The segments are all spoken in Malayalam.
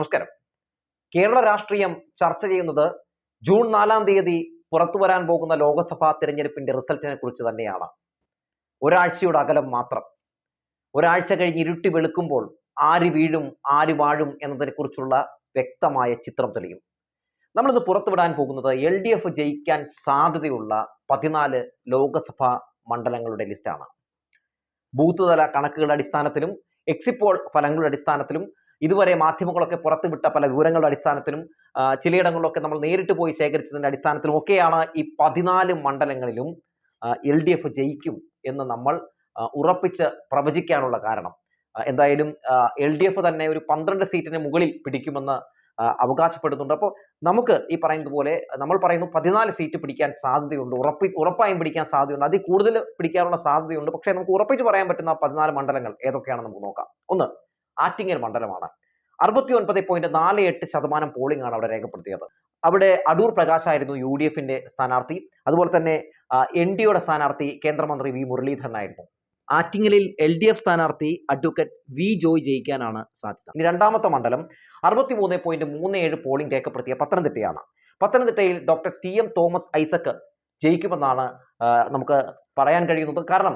നമസ്കാരം. കേരള രാഷ്ട്രീയം ചർച്ച ചെയ്യുന്നത് ജൂൺ നാലാം തീയതി പുറത്തു വരാൻ പോകുന്ന ലോക്സഭാ തിരഞ്ഞെടുപ്പിന്റെ റിസൾട്ടിനെ കുറിച്ച് തന്നെയാണ്. ഒരാഴ്ചയുടെ അകലം മാത്രം. ഒരാഴ്ച കഴിഞ്ഞ് ഇരുട്ടി വെളുക്കുമ്പോൾ ആര് വീഴും ആര് വാഴും എന്നതിനെ കുറിച്ചുള്ള വ്യക്തമായ ചിത്രം തെളിയും. നമ്മളിന്ന് പുറത്തുവിടാൻ പോകുന്നത് എൽ ഡി എഫ് ജയിക്കാൻ സാധ്യതയുള്ള പതിനാല് ലോക്സഭാ മണ്ഡലങ്ങളുടെ ലിസ്റ്റാണ്. ബൂത്ത് തല കണക്കുകളുടെ അടിസ്ഥാനത്തിലും എക്സിപ്പോൾ ഫലങ്ങളുടെ അടിസ്ഥാനത്തിലും ഇതുവരെ മാധ്യമങ്ങളൊക്കെ പുറത്തുവിട്ട പല വിവരങ്ങളുടെ അടിസ്ഥാനത്തിലും ചിലയിടങ്ങളിലൊക്കെ നമ്മൾ നേരിട്ട് പോയി ശേഖരിച്ചതിന്റെ അടിസ്ഥാനത്തിലും ഒക്കെയാണ് ഈ പതിനാല് മണ്ഡലങ്ങളിലും എൽ ഡി എഫ് ജയിക്കും എന്ന് നമ്മൾ ഉറപ്പിച്ച് പ്രവചിക്കാനുള്ള കാരണം. എന്തായാലും എൽ ഡി എഫ് തന്നെ ഒരു പന്ത്രണ്ട് സീറ്റിന് മുകളിൽ പിടിക്കുമെന്ന് അവകാശപ്പെടുന്നുണ്ട്. അപ്പോൾ നമുക്ക് ഈ പറയുന്നത് പോലെ നമ്മൾ പറയുന്നു പതിനാല് സീറ്റ് പിടിക്കാൻ സാധ്യതയുണ്ട് ഉറപ്പി ഉറപ്പായും പിടിക്കാൻ സാധ്യതയുണ്ട്. അതിൽ കൂടുതൽ പിടിക്കാനുള്ള സാധ്യതയുണ്ട്. പക്ഷേ നമുക്ക് ഉറപ്പിച്ച് പറയാൻ പറ്റുന്ന പതിനാല് മണ്ഡലങ്ങൾ ഏതൊക്കെയാണെന്ന് നമുക്ക് നോക്കാം. ഒന്ന് ആറ്റിങ്ങൽ മണ്ഡലമാണ്. അറുപത്തി ഒൻപത് പോയിന്റ് നാല് എട്ട് ശതമാനം പോളിംഗ് ആണ് അവിടെ രേഖപ്പെടുത്തിയത്. അവിടെ അടൂർ പ്രകാശ് ആയിരുന്നു യു ഡി എഫിന്റെ സ്ഥാനാർത്ഥി. അതുപോലെ തന്നെ എൻ ഡിയുടെ സ്ഥാനാർത്ഥി കേന്ദ്രമന്ത്രി വി മുരളീധരൻ ആയിരുന്നു. ആറ്റിങ്ങലിൽ എൽ ഡി എഫ് സ്ഥാനാർത്ഥി അഡ്വക്കേറ്റ് വി ജോയ് ജയിക്കാനാണ് സാധ്യത. ഇനി രണ്ടാമത്തെ മണ്ഡലം അറുപത്തി മൂന്ന് പോയിന്റ് മൂന്ന് ഏഴ് പോളിംഗ് രേഖപ്പെടുത്തിയ പത്തനംതിട്ടയാണ്. പത്തനംതിട്ടയിൽ doctor T M Thomas Isaac ജയിക്കുമെന്നാണ് നമുക്ക് പറയാൻ കഴിയുന്നത്. കാരണം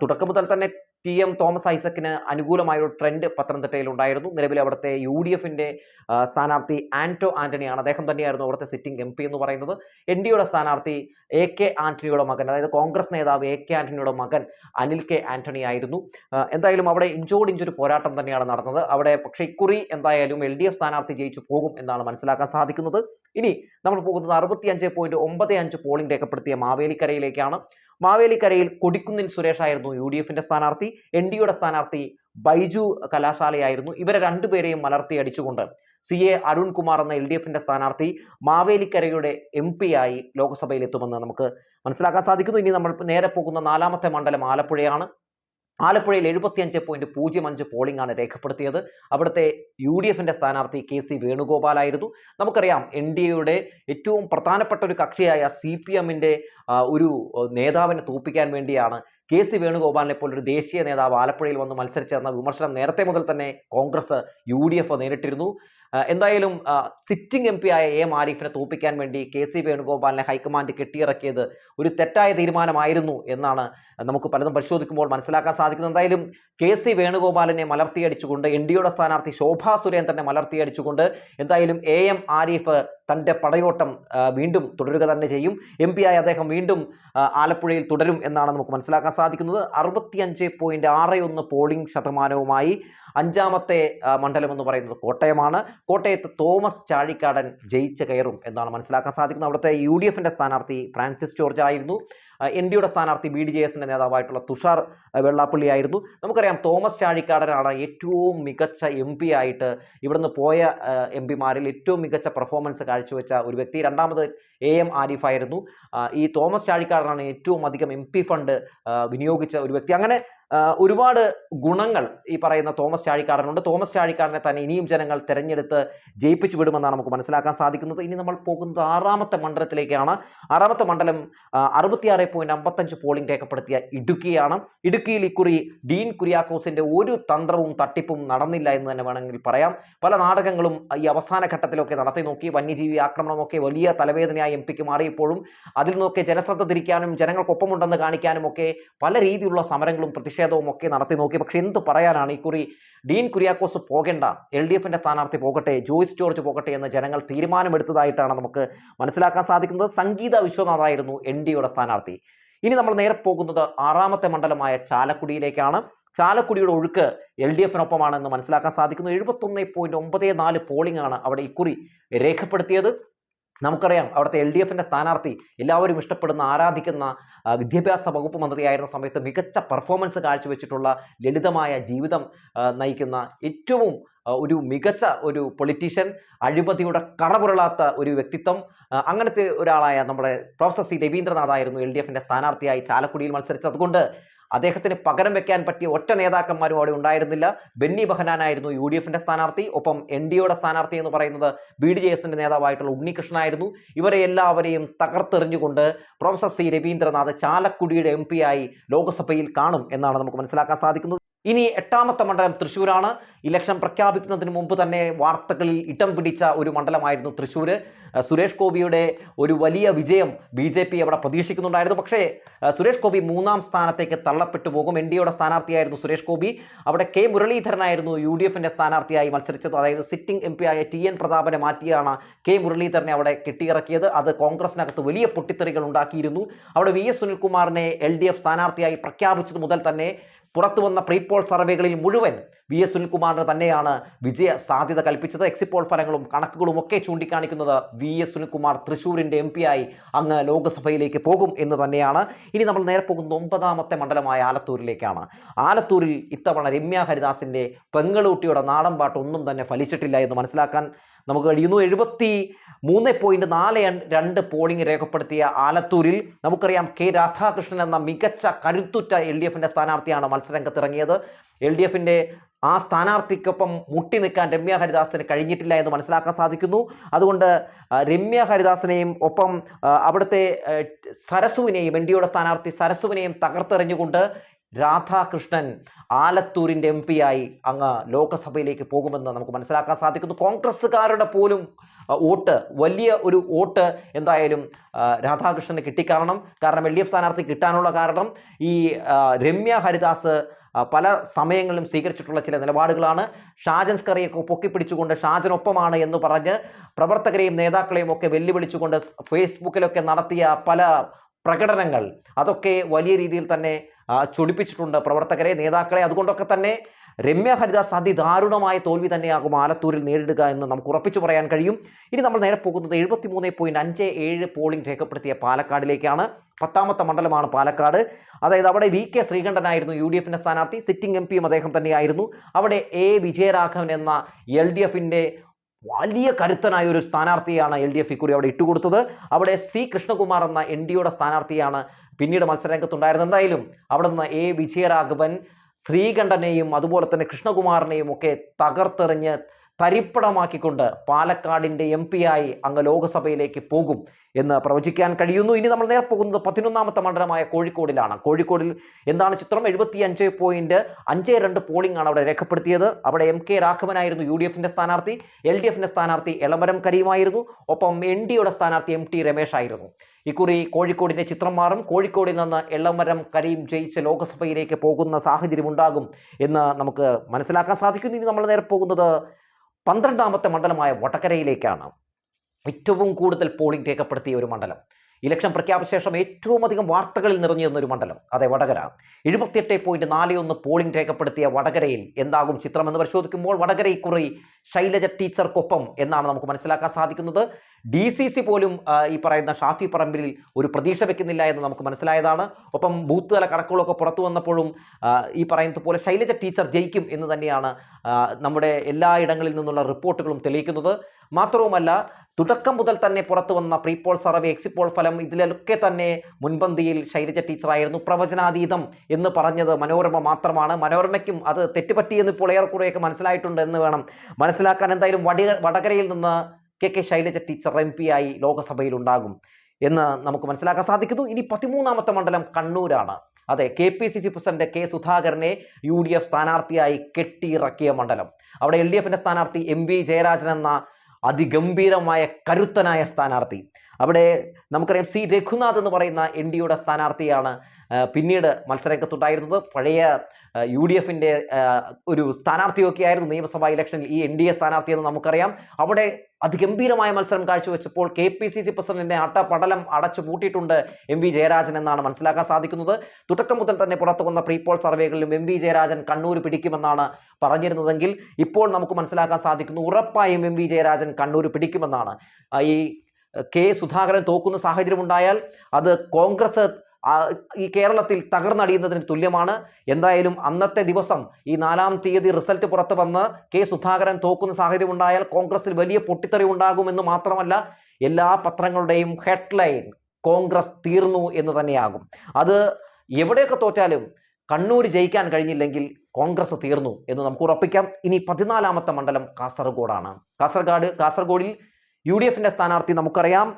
തുടക്കം മുതൽ തന്നെ ടി എം തോമസ് ഐസക്കിന് അനുകൂലമായ ഒരു ട്രെൻഡ് പത്തനംതിട്ടയിൽ ഉണ്ടായിരുന്നു. നിലവിൽ അവിടുത്തെ യു ഡി എഫിന്റെ സ്ഥാനാർത്ഥി ആന്റോ ആന്റണിയാണ്. അദ്ദേഹം തന്നെയായിരുന്നു അവിടുത്തെ സിറ്റിംഗ് എം പി എന്ന് പറയുന്നത്. എൻ ഡിയുടെ സ്ഥാനാർത്ഥി എ കെ ആന്റണിയുടെ മകൻ അതായത് കോൺഗ്രസ് നേതാവ് എ കെ ആന്റണിയുടെ മകൻ അനിൽ കെ ആന്റണി ആയിരുന്നു. എന്തായാലും അവിടെ ഇഞ്ചോട് ഇഞ്ചൊരു പോരാട്ടം തന്നെയാണ് നടന്നത്. അവിടെ പക്ഷേ ഇക്കുറി എന്തായാലും എൽ ഡി എഫ് സ്ഥാനാർത്ഥി ജയിച്ചു പോകും എന്നാണ് മനസ്സിലാക്കാൻ സാധിക്കുന്നത്. ഇനി നമ്മൾ പോകുന്നത് അറുപത്തി അഞ്ച് ഒമ്പത് അഞ്ച് പോളിംഗ് രേഖപ്പെടുത്തിയ മാവേലിക്കരയിലേക്കാണ്. മാവേലിക്കരയിൽ കൊടിക്കുന്നിൽ സുരേഷ് ആയിരുന്നു യു ഡി എഫിന്റെ സ്ഥാനാർത്ഥി. എൻ ഡിയുടെ സ്ഥാനാർത്ഥി ബൈജു കലാശാലയായിരുന്നു. ഇവരെ രണ്ടുപേരെയും മലർത്തി അടിച്ചുകൊണ്ട് സി എ അരുൺകുമാർ എന്ന എൽ ഡി എഫിന്റെ സ്ഥാനാർത്ഥി മാവേലിക്കരയുടെ എം പി ആയി ലോക്സഭയിൽ എത്തുമെന്ന് നമുക്ക് മനസ്സിലാക്കാൻ സാധിക്കുന്നു. ഇനി നമ്മൾ നേരെ പോകുന്ന നാലാമത്തെ മണ്ഡലം ആലപ്പുഴയാണ്. ആലപ്പുഴയിൽ എഴുപത്തിയഞ്ച് പോയിന്റ് പൂജ്യം അഞ്ച് പോളിംഗ് ആണ് രേഖപ്പെടുത്തിയത്. അവിടുത്തെ യു ഡി എഫിന്റെ സ്ഥാനാർത്ഥി കെ സി വേണുഗോപാലായിരുന്നു. നമുക്കറിയാം എൻ ഡി എയുടെ ഏറ്റവും പ്രധാനപ്പെട്ട ഒരു കക്ഷിയായ സി പി എമ്മിന്റെ ഒരു നേതാവിനെ തോപ്പിക്കാൻ വേണ്ടിയാണ് കെ സി വേണുഗോപാലിനെ പോലൊരു ദേശീയ നേതാവ് ആലപ്പുഴയിൽ വന്ന് മത്സരിച്ചെന്ന വിമർശനം നേരത്തെ മുതൽ തന്നെ കോൺഗ്രസ് യു ഡി എഫ് നേരിട്ടിരുന്നു. എന്തായാലും സിറ്റിംഗ് എം പി ആയ എ ആരിഫിനെ തോപ്പിക്കാൻ വേണ്ടി കെ സി വേണുഗോപാലിനെ ഹൈക്കമാൻഡ് കെട്ടിയിറക്കിയത് ഒരു തെറ്റായ തീരുമാനമായിരുന്നു എന്നാണ് നമുക്ക് പലതും പരിശോധിക്കുമ്പോൾ മനസ്സിലാക്കാൻ സാധിക്കുന്നത്. എന്തായാലും കെ സി വേണുഗോപാലിനെ മലർത്തിയടിച്ചുകൊണ്ട് എൻ ഡിയുടെ സ്ഥാനാർത്ഥി ശോഭാ സുരേന്ദ്രനെ മലർത്തിയടിച്ചുകൊണ്ട് എന്തായാലും എ എം ആരിഫ് തന്റെ പടയോട്ടം വീണ്ടും തുടരുക തന്നെ ചെയ്യും. എം പി ആയി അദ്ദേഹം വീണ്ടും ആലപ്പുഴയിൽ തുടരും എന്നാണ് നമുക്ക് മനസ്സിലാക്കാൻ സാധിക്കുന്നത്. അറുപത്തിയഞ്ച് പോയിന്റ് ആറ് ഒന്ന് പോളിംഗ് ശതമാനവുമായി അഞ്ചാമത്തെ മണ്ഡലം എന്ന് പറയുന്നത് കോട്ടയമാണ്. കോട്ടയത്ത് തോമസ് ചാഴിക്കാടൻ ജയിച്ച കയറും എന്നാണ് മനസ്സിലാക്കാൻ സാധിക്കുന്നത്. അവിടുത്തെ യു ഡി എഫിന്റെ സ്ഥാനാർത്ഥി ഫ്രാൻസിസ് ജോർജ് ആയിരുന്നു. എൻ ഡിയുടെ സ്ഥാനാർത്ഥി ബി ഡി ജെ എസിന്റെ നേതാവായിട്ടുള്ള തുഷാർ വെള്ളാപ്പള്ളി ആയിരുന്നു. നമുക്കറിയാം തോമസ് ചാഴിക്കാടനാണ് ഏറ്റവും മികച്ച എം പി ആയിട്ട് ഇവിടുന്ന് പോയ എം പിമാരിൽ ഏറ്റവും മികച്ച പെർഫോമൻസ് കാഴ്ചവെച്ച ഒരു വ്യക്തി. രണ്ടാമത് എ എം ആരിഫ് ആയിരുന്നു ഈ തോമസ് ചാഴിക്കാടനാണ് ഏറ്റവും അധികം എം ഫണ്ട് വിനിയോഗിച്ച ഒരു വ്യക്തി. അങ്ങനെ ഒരുപാട് ഗുണങ്ങൾ ഈ പറയുന്ന തോമസ് ചാഴിക്കാടനുണ്ട്. തോമസ് ചാഴിക്കാടനെ തന്നെ ഇനിയും ജനങ്ങൾ തെരഞ്ഞെടുത്ത് ജയിപ്പിച്ചു വിടുമെന്നാണ് നമുക്ക് മനസ്സിലാക്കാൻ സാധിക്കുന്നത്. ഇനി നമ്മൾ പോകുന്നത് ആറാമത്തെ മണ്ഡലത്തിലേക്കാണ്. ആറാമത്തെ മണ്ഡലം അറുപത്തിയാറ് പോയിന്റ് അമ്പത്തഞ്ച് പോളിംഗ് രേഖപ്പെടുത്തിയ ഇടുക്കിയാണ്. ഇടുക്കിയിൽ ഇക്കുറി ഡീൻ കുര്യാക്കോസിന്റെ ഒരു തന്ത്രവും തട്ടിപ്പും നടന്നില്ല എന്ന് തന്നെ വേണമെങ്കിൽ പറയാം. പല നാടകങ്ങളും ഈ അവസാന ഘട്ടത്തിലൊക്കെ നടത്തി നോക്കി. വന്യജീവി ആക്രമണമൊക്കെ വലിയ തലവേദനയായി എം പിക്ക് മാറിയപ്പോഴും അതിൽ നിന്നൊക്കെ ജനശ്രദ്ധ തിരിക്കാനും ജനങ്ങൾക്കൊപ്പമുണ്ടെന്ന് കാണിക്കാനും ഒക്കെ പല രീതിയിലുള്ള സമരങ്ങളും പ്രതിഷേധവും ഒക്കെ നടത്തി നോക്കി. പക്ഷെ എന്ത് പറയാനാണ് ഇക്കുറി ഡീൻ കുര്യാക്കോസ് പോകേണ്ട. എൽ ഡി എഫിന്റെ സ്ഥാനാർത്ഥി പോകട്ടെ ജോയിസ് ജോർജ് പോകട്ടെ എന്ന് ജനങ്ങൾ തീരുമാനമെടുത്തതായിട്ടാണ് നമുക്ക് മനസ്സിലാക്കാൻ സാധിക്കുന്നത്. സംഗീത വിശ്വനാഥായിരുന്നു എൻ ഡിയുടെ സ്ഥാനാർത്ഥി. ഇനി നമ്മൾ നേരെ പോകുന്നത് ആറാമത്തെ മണ്ഡലമായ ചാലക്കുടിയിലേക്കാണ്. ചാലക്കുടിയുടെ ഒഴുക്ക് എൽ ഡി എഫിനൊപ്പമാണെന്ന് മനസ്സിലാക്കാൻ സാധിക്കുന്നു. എഴുപത്തൊന്ന് പോയിന്റ് ഒമ്പത് നാല് പോളിംഗ് ആണ് അവിടെ ഇക്കുറി രേഖപ്പെടുത്തിയത്. നമുക്കറിയാം അവിടുത്തെ എൽ ഡി എഫിന്റെ സ്ഥാനാർത്ഥി എല്ലാവരും ഇഷ്ടപ്പെടുന്ന ആരാധിക്കുന്ന വിദ്യാഭ്യാസ വകുപ്പ് മന്ത്രിയായിരുന്ന സമയത്ത് മികച്ച പെർഫോമൻസ് കാഴ്ചവെച്ചിട്ടുള്ള ലളിതമായ ജീവിതം നയിക്കുന്ന ഏറ്റവും ഒരു മികച്ച ഒരു പൊളിറ്റീഷ്യൻ അഴിമതിയുടെ കടപുരളാത്ത ഒരു വ്യക്തിത്വം അങ്ങനത്തെ ഒരാളായ നമ്മുടെ പ്രൊഫസർ സി രവീന്ദ്രനാഥായിരുന്നു എൽ ഡി എഫിന്റെ സ്ഥാനാർത്ഥിയായി ചാലക്കുടിയിൽ മത്സരിച്ചത്. അതുകൊണ്ട് അദ്ദേഹത്തിന് പകരം വെക്കാൻ പറ്റിയ ഒറ്റ നേതാക്കന്മാരും അവിടെ ഉണ്ടായിരുന്നില്ല. ബെന്നി ബഹനാനായിരുന്നു യു ഡി എഫിന്റെ സ്ഥാനാർത്ഥി. ഒപ്പം എൻ ഡി എയുടെ സ്ഥാനാർത്ഥി എന്ന് പറയുന്നത് ബി ഡി ജെ എസിന്റെ നേതാവായിട്ടുള്ള ഉണ്ണികൃഷ്ണനായിരുന്നു ഇവരെ എല്ലാവരെയും തകർത്തെറിഞ്ഞുകൊണ്ട് പ്രൊഫസർ സി രവീന്ദ്രനാഥ് ചാലക്കുടിയുടെ എം ആയി ലോക്സഭയിൽ കാണും എന്നാണ് നമുക്ക് മനസ്സിലാക്കാൻ സാധിക്കുന്നത്. ഇനി എട്ടാമത്തെ മണ്ഡലം തൃശ്ശൂരാണ്. ഇലക്ഷൻ പ്രഖ്യാപിക്കുന്നതിന് മുമ്പ് തന്നെ വാർത്തകളിൽ ഇടം പിടിച്ച ഒരു മണ്ഡലമായിരുന്നു തൃശ്ശൂർ സുരേഷ് ഗോപിയുടെ ഒരു വലിയ വിജയം ബി ജെ പി അവിടെ പ്രതീക്ഷിക്കുന്നുണ്ടായിരുന്നു. പക്ഷേ സുരേഷ് ഗോപി മൂന്നാം സ്ഥാനത്തേക്ക് തള്ളപ്പെട്ടു പോകും. എൻ ഡി എയുടെ സ്ഥാനാർത്ഥിയായിരുന്നു സുരേഷ് ഗോപി. അവിടെ കെ മുരളീധരനായിരുന്നു യു ഡി എഫിന്റെ സ്ഥാനാർത്ഥിയായി മത്സരിച്ചത്. അതായത് സിറ്റിംഗ് എം പി ആയ ടി എൻ പ്രതാപനെ മാറ്റിയാണ് കെ മുരളീധരനെ അവിടെ കെട്ടിയിറക്കിയത്. അത് കോൺഗ്രസിനകത്ത് വലിയ പൊട്ടിത്തെറികൾ ഉണ്ടാക്കിയിരുന്നു. അവിടെ വി എസ് സുനിൽകുമാറിനെ എൽ ഡി എഫ് സ്ഥാനാർത്ഥിയായി പ്രഖ്യാപിച്ചത് മുതൽ തന്നെ പുറത്തു വന്ന പ്രീപോൾ സർവേകളിൽ മുഴുവൻ വി എസ് സുനിൽകുമാറിന് തന്നെയാണ് വിജയ സാധ്യത കൽപ്പിച്ചത്. എക്സിറ്റ് പോൾ ഫലങ്ങളും കണക്കുകളും ഒക്കെ ചൂണ്ടിക്കാണിക്കുന്നത് വി എസ് സുനിൽകുമാർ തൃശ്ശൂരിന്റെ എം ആയി അങ്ങ് ലോക്സഭയിലേക്ക് പോകും എന്ന് തന്നെയാണ്. ഇനി നമ്മൾ നേരെ പോകുന്ന ഒമ്പതാമത്തെ മണ്ഡലമായ ആലത്തൂരിലേക്കാണ്. ആലത്തൂരിൽ ഇത്തവണ രമ്യ ഹരിദാസിന്റെ പെങ്ങളൂട്ടിയുടെ നാടൻ പാട്ട് ഒന്നും തന്നെ ഫലിച്ചിട്ടില്ല എന്ന് മനസ്സിലാക്കാൻ നമുക്ക് കഴിയുന്നു. എഴുപത്തി മൂന്ന് പോയിന്റ് നാല് രണ്ട് പോളിംഗ് രേഖപ്പെടുത്തിയ ആലത്തൂരിൽ നമുക്കറിയാം കെ രാധാകൃഷ്ണൻ എന്ന മികച്ച കരുത്തുറ്റ എൽ ഡി എഫിന്റെ സ്ഥാനാർത്ഥിയാണ് മത്സരരംഗത്തിറങ്ങിയത്. എൽ ഡി എഫിന്റെ ആ സ്ഥാനാർത്ഥിക്കൊപ്പം മുട്ടി നിൽക്കാൻ രമ്യ ഹരിദാസിന് കഴിഞ്ഞിട്ടില്ല എന്ന് മനസ്സിലാക്കാൻ സാധിക്കുന്നു. അതുകൊണ്ട് രമ്യ ഹരിദാസിനെയും ഒപ്പം അവിടുത്തെ സരസുവിനെയും എൻ ഡിയുടെ സ്ഥാനാർത്ഥി സരസുവിനെയും തകർത്തെറിഞ്ഞുകൊണ്ട് രാധാകൃഷ്ണൻ ആലത്തൂരിന്റെ എം പിയായി അങ്ങ് ലോക്സഭയിലേക്ക് പോകുമെന്ന് നമുക്ക് മനസ്സിലാക്കാൻ സാധിക്കുന്നു. കോൺഗ്രസ്സുകാരുടെ പോലും വോട്ട് വലിയ ഒരു വോട്ട് എന്തായാലും രാധാകൃഷ്ണന് കിട്ടിക്കാണണം. കാരണം എൽ ഡി എഫ് സ്ഥാനാർത്ഥി കിട്ടാനുള്ള കാരണം ഈ രമ്യ ഹരിദാസ് പല സമയങ്ങളിലും സ്വീകരിച്ചിട്ടുള്ള ചില നിലപാടുകളാണ്. ഷാജൻ സ്കറിയൊക്കെ പൊക്കിപ്പിടിച്ചുകൊണ്ട് ഷാജനൊപ്പമാണ് എന്ന് പറഞ്ഞ് പ്രവർത്തകരെയും നേതാക്കളെയും ഒക്കെ വെല്ലുവിളിച്ചുകൊണ്ട് ഫേസ്ബുക്കിലൊക്കെ നടത്തിയ പല പ്രകടനങ്ങൾ. അതൊക്കെ വലിയ രീതിയിൽ തന്നെ ചൊടിപ്പിച്ചിട്ടുണ്ട് പ്രവർത്തകരെ നേതാക്കളെ. അതുകൊണ്ടൊക്കെ തന്നെ രമ്യ ഹരിദാസ് അതിദാരുണമായ തോൽവി തന്നെയാകും ആലത്തൂരിൽ നേരിടുക എന്ന് നമുക്ക് ഉറപ്പിച്ചു പറയാൻ കഴിയും. ഇനി നമ്മൾ നേരെ പോകുന്നത് എഴുപത്തി മൂന്ന് പോയിന്റ് അഞ്ച് ഏഴ് പോളിംഗ് രേഖപ്പെടുത്തിയ പാലക്കാടിലേക്കാണ്. പത്താമത്തെ മണ്ഡലമാണ് പാലക്കാട്. അതായത് അവിടെ വി കെ ശ്രീകണ്ഠനായിരുന്നു യു ഡി എഫിന്റെ സ്ഥാനാർത്ഥി സിറ്റിംഗ് എം പിയും അദ്ദേഹം തന്നെയായിരുന്നു. അവിടെ എ വിജയരാഘവൻ എന്ന എൽ ഡി എഫിന്റെ വലിയ കരുത്തനായ ഒരു സ്ഥാനാർത്ഥിയാണ് എൽ ഡി എഫ് ഇക്കുറി അവിടെ ഇട്ടുകൊടുത്തത്. അവിടെ സി കൃഷ്ണകുമാർ എന്ന എൻ ഡിയുടെ സ്ഥാനാർത്ഥിയാണ് പിന്നീട് മത്സരരംഗത്തുണ്ടായിരുന്നു എന്തായാലും അവിടെ നിന്ന് എ. വിജയരാഘവൻ ശ്രീകണ്ഠനെയും അതുപോലെ തന്നെ കൃഷ്ണകുമാറിനെയും ഒക്കെ തകർത്തെറിഞ്ഞ് തരിപ്പടമാക്കിക്കൊണ്ട് പാലക്കാടിന്റെ എം ആയി അങ്ങ് ലോകസഭയിലേക്ക് പോകും എന്ന് പ്രവചിക്കാൻ കഴിയുന്നു. ഇനി നമ്മൾ നേരെ പോകുന്നത് പതിനൊന്നാമത്തെ മണ്ഡലമായ കോഴിക്കോടിലാണ്. കോഴിക്കോടിൽ എന്താണ് ചിത്രം? എഴുപത്തി അഞ്ച് പോയിന്റ് അഞ്ച് രണ്ട് പോളിംഗ് ആണ് അവിടെ രേഖപ്പെടുത്തിയത്. അവിടെ എം കെ രാഘവനായിരുന്നു യു ഡി എഫിന്റെ സ്ഥാനാർത്ഥി എൽ ഡി എഫിന്റെ സ്ഥാനാർത്ഥി എളമരം കരീമായിരുന്നു. ഒപ്പം എൻ ഡിയുടെ സ്ഥാനാർത്ഥി എം ടി രമേശ് ആയിരുന്നു ഇക്കുറി കോഴിക്കോടിന്റെ ചിത്രം മാറും. കോഴിക്കോടിൽ നിന്ന് എളമരം കരീം ജയിച്ച് ലോക്സഭയിലേക്ക് പോകുന്ന സാഹചര്യം ഉണ്ടാകും എന്ന് നമുക്ക് മനസ്സിലാക്കാൻ സാധിക്കുന്നു. ഇനി നമ്മൾ നേരെ പോകുന്നത് പന്ത്രണ്ടാമത്തെ മണ്ഡലമായ വടകരയിലേക്കാണ് ഏറ്റവും കൂടുതൽ പോളിംഗ് രേഖപ്പെടുത്തിയ ഒരു മണ്ഡലം. ഇലക്ഷൻ പ്രഖ്യാപിച്ച ശേഷം ഏറ്റവും അധികം വാർത്തകളിൽ നിറഞ്ഞിരുന്ന ഒരു മണ്ഡലം അതെ വടകര. എഴുപത്തിയെട്ട് പോയിന്റ് നാല് ഒന്ന് പോളിംഗ് രേഖപ്പെടുത്തിയ വടകരയിൽ എന്താകും ചിത്രം എന്ന് പരിശോധിക്കുമ്പോൾ വടകര ഇക്കുറി ശൈലജ ടീച്ചർക്കൊപ്പം എന്നാണ് നമുക്ക് മനസ്സിലാക്കാൻ സാധിക്കുന്നത്. ഡി സി സി പോലും ഈ പറയുന്ന ഷാഫി പറമ്പിലിൽ ഒരു പ്രതീക്ഷ വെക്കുന്നില്ല എന്ന് നമുക്ക് മനസ്സിലായതാണ്. ഒപ്പം ബൂത്ത് തല കണക്കുകളൊക്കെ പുറത്തു വന്നപ്പോഴും ഈ പറയുന്നത് പോലെ ശൈലജ ടീച്ചർ ജയിക്കും എന്ന് തന്നെയാണ് നമ്മുടെ എല്ലാ ഇടങ്ങളിൽ നിന്നുള്ള റിപ്പോർട്ടുകളും തെളിയിക്കുന്നത്. മാത്രവുമല്ല തുടക്കം മുതൽ തന്നെ പുറത്തു വന്ന പ്രീപോൾ സർവേ എക്സിറ്റ് പോൾ ഫലം ഇതിലൊക്കെ തന്നെ മുൻപന്തിയിൽ ശൈലജ ടീച്ചറായിരുന്നു പ്രവചനാതീതം എന്ന് പറഞ്ഞത് മനോരമ മാത്രമാണ്. മനോരമയ്ക്കും അത് തെറ്റുപറ്റിയെന്ന് ഇപ്പോൾ ഏറെക്കുറെയൊക്കെ മനസ്സിലായിട്ടുണ്ട് എന്ന് വേണം മനസ്സിലാക്കാൻ. എന്തായാലും വടി വടകരയിൽ നിന്ന് K K Shailaja teacher M P ആയി ലോകസഭയിൽ ഉണ്ടാകും എന്ന് നമുക്ക് മനസ്സിലാക്കാൻ സാധിക്കുന്നു. ഇനി പതിമൂന്നാമത്തെ മണ്ഡലം കണ്ണൂരാണ്. അതെ K P C C president K സുധാകരനെ യു ഡി എഫ് സ്ഥാനാർത്ഥിയായി കെട്ടിയിറക്കിയ മണ്ഡലം. അവിടെ എൽ ഡി എഫിന്റെ സ്ഥാനാർത്ഥി എം വി ജയരാജൻ എന്ന അതിഗംഭീരമായ കരുത്തനായ സ്ഥാനാർത്ഥി. അവിടെ നമുക്കറിയാം സി രഘുനാഥ് എന്ന് പറയുന്ന എൻ ഡിയുടെ സ്ഥാനാർത്ഥിയാണ് ആ, പിന്നീട് മത്സരരംഗത്തുണ്ടായിരുന്നത് പഴയ യു ഡി എഫിന്റെ ഒരു സ്ഥാനാർത്ഥിയൊക്കെ ആയിരുന്നു നിയമസഭാ ഇലക്ഷനിൽ ഈ എൻ ഡി എ സ്ഥാനാർത്ഥി എന്ന് നമുക്കറിയാം. അവിടെ അതിഗംഭീരമായ മത്സരം കാഴ്ചവെച്ചപ്പോൾ കെ പി സി സി പ്രസിഡന്റിനെ അട്ട പടലം അടച്ചു പൂട്ടിയിട്ടുണ്ട് എം വി ജയരാജൻ എന്നാണ് മനസ്സിലാക്കാൻ സാധിക്കുന്നത്. തുടക്കം മുതൽ തന്നെ പുറത്തു വന്ന പ്രീപോൾ സർവേകളിലും എം വി ജയരാജൻ കണ്ണൂർ പിടിക്കുമെന്നാണ് പറഞ്ഞിരുന്നതെങ്കിൽ ഇപ്പോൾ നമുക്ക് മനസ്സിലാക്കാൻ സാധിക്കുന്നു ഉറപ്പായും എം വി ജയരാജൻ കണ്ണൂർ പിടിക്കുമെന്നാണ്. ഈ കെ സുധാകരൻ തോക്കുന്ന സാഹചര്യം ഉണ്ടായാൽ അത് കോൺഗ്രസ് ഈ കേരളത്തിൽ തകർന്നടിയുന്നതിന് തുല്യമാണ്. എന്തായാലും അന്നത്തെ ദിവസം ഈ നാലാം തീയതി റിസൾട്ട് പുറത്തു വന്ന് കെ സുധാകരൻ തോക്കുന്ന സാഹചര്യം ഉണ്ടായാൽ കോൺഗ്രസിൽ വലിയ പൊട്ടിത്തെറി ഉണ്ടാകുമെന്ന് മാത്രമല്ല എല്ലാ പത്രങ്ങളുടെയും ഹെഡ്ലൈൻ കോൺഗ്രസ് തീർന്നു എന്ന് തന്നെയാകും. അത് എവിടെയൊക്കെ തോറ്റാലും കണ്ണൂർ ജയിക്കാൻ കഴിഞ്ഞില്ലെങ്കിൽ കോൺഗ്രസ് തീർന്നു എന്ന് നമുക്ക് ഉറപ്പിക്കാം. ഇനി പതിനാലാമത്തെ മണ്ഡലം കാസർഗോഡാണ്. കാസർഗോഡ് കാസർഗോഡിൽ യു ഡി എഫിന്റെ സ്ഥാനാർത്ഥി നമുക്കറിയാം.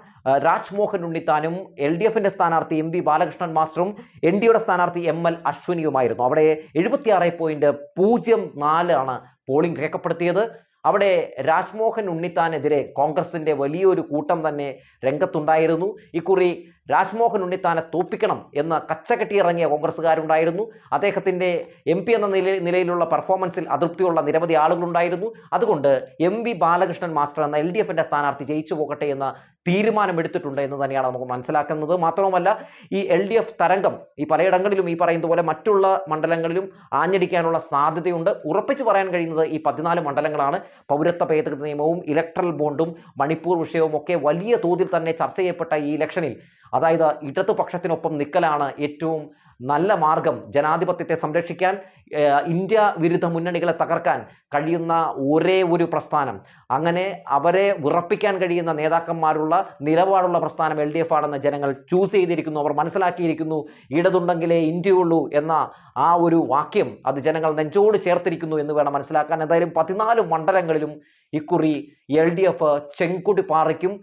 രാജ്മോഹൻ ഉണ്ണിത്താനും എൽ ഡി എഫിന്റെ സ്ഥാനാർത്ഥി എം വി ബാലകൃഷ്ണൻ മാസ്റ്ററും എൻ ഡിയുടെ സ്ഥാനാർത്ഥി എം എൽ അശ്വിനിയുമായിരുന്നു. അവിടെ എഴുപത്തിയാറ് പോയിന്റ് പൂജ്യം നാല് ആണ് പോളിംഗ് രേഖപ്പെടുത്തിയത്. അവിടെ രാജ്മോഹൻ ഉണ്ണിത്താനെതിരെ കോൺഗ്രസിന്റെ വലിയൊരു കൂട്ടം തന്നെ രംഗത്തുണ്ടായിരുന്നു. ഇക്കുറി രാജ്മോഹൻ ഉണ്ണിത്താനെ തോപ്പിക്കണം എന്ന് കച്ചകെട്ടിയിറങ്ങിയ കോൺഗ്രസ്സുകാരുണ്ടായിരുന്നു. അദ്ദേഹത്തിന്റെ എം പി എന്ന നില നിലയിലുള്ള പെർഫോമൻസിൽ അതൃപ്തിയുള്ള നിരവധി ആളുകളുണ്ടായിരുന്നു. അതുകൊണ്ട് എം ബാലകൃഷ്ണൻ മാസ്റ്റർ എന്ന എൽ ഡി എഫിന്റെ സ്ഥാനാർത്ഥി ജയിച്ചു പോകട്ടെ എന്ന തീരുമാനമെടുത്തിട്ടുണ്ട് എന്ന് തന്നെയാണ് നമുക്ക് മനസ്സിലാക്കുന്നത്. മാത്രവുമല്ല ഈ എൽ ഡി എഫ് തരംഗം ഈ പലയിടങ്ങളിലും ഈ പറയുന്നത് പോലെ മറ്റുള്ള മണ്ഡലങ്ങളിലും ആഞ്ഞടിക്കാനുള്ള സാധ്യതയുണ്ട്. ഉറപ്പിച്ച് പറയാൻ കഴിയുന്നത് ഈ പതിനാല് മണ്ഡലങ്ങളാണ്. പൗരത്വ ഭേദഗതി നിയമവും ഇലക്ട്രൽ ബോണ്ടും മണിപ്പൂർ വിഷയവും ഒക്കെ വലിയ തോതിൽ തന്നെ ചർച്ച ചെയ്യപ്പെട്ട ഈ ഇലക്ഷനിൽ. അതായത് ഇടതുപക്ഷത്തിനൊപ്പം നിൽക്കലാണ് ഏറ്റവും നല്ല മാർഗം ജനാധിപത്യത്തെ സംരക്ഷിക്കാൻ ഇന്ത്യ വിരുദ്ധ മുന്നണികളെ തകർക്കാൻ കഴിയുന്ന ഒരേ ഒരു പ്രസ്ഥാനം. അങ്ങനെ അവരെ വിറപ്പിക്കാൻ കഴിയുന്ന നേതാക്കന്മാരുള്ള നിലപാടുള്ള പ്രസ്ഥാനം എൽ ഡി എഫ് ആണെന്ന് ജനങ്ങൾ ചൂസ് ചെയ്തിരിക്കുന്നു. അവർ മനസ്സിലാക്കിയിരിക്കുന്നു ഇടതുണ്ടെങ്കിലേ ഇന്ത്യയുള്ളൂ എന്ന ആ ഒരു വാക്യം അത് ജനങ്ങൾ നെഞ്ചോട് ചേർത്തിരിക്കുന്നു എന്ന് വേണം മനസ്സിലാക്കാൻ. എന്തായാലും പതിനാല് മണ്ഡലങ്ങളിലും ഇക്കുറി എൽ ഡി എഫ് ചെങ്കുടി പാറയ്ക്കും